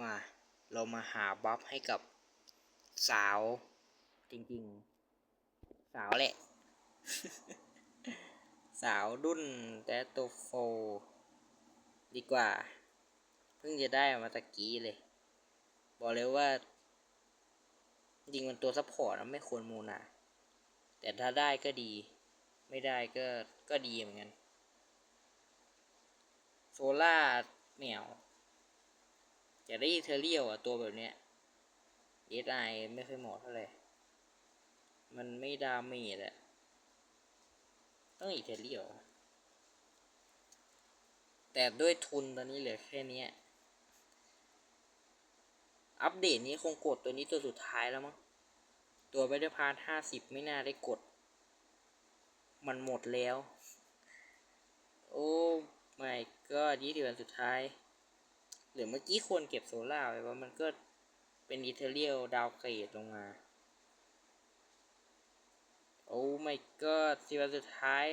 มา เรามาหาบัฟให้กับสาว จริงๆ สาวแหละ สาวรุ่นแต่ตัวโฟ ดีกว่า เพิ่งจะได้มาตะกี้เลย บอกเลยว่า จริงมันตัวซัพพอร์ตนะไม่ควรมูนาแต่ถ้าได้ก็ดี ไม่ได้ก็ก็ดีเหมือนกัน โซล่าแมว จะได้เทอเรียลอะตัวแบบเนี้ยเอสไอไม่ค่อยเหมาะเท่าไหร่ มันไม่ดาเมจอะต้องอีเทอเรียลแต่ด้วยทุนตอนนี้เหลือแค่เนี้ยอัปเดตนี้คงกดตัวนี้ตัวสุดท้ายแล้วมั้ง ตัวไปด้วยพาร์ทห้าสิบไม่น่าได้กด มันหมดแล้ว โอ้ไม่ก็ยี่สิบวันสุดท้าย หรือเมื่อกี้ควรเก็บโซล่าไว้ว่ามันก็เป็นอีเทเรียลดาวเกรดลงมา โอ้ไม่ก็สิวันสุดท้าย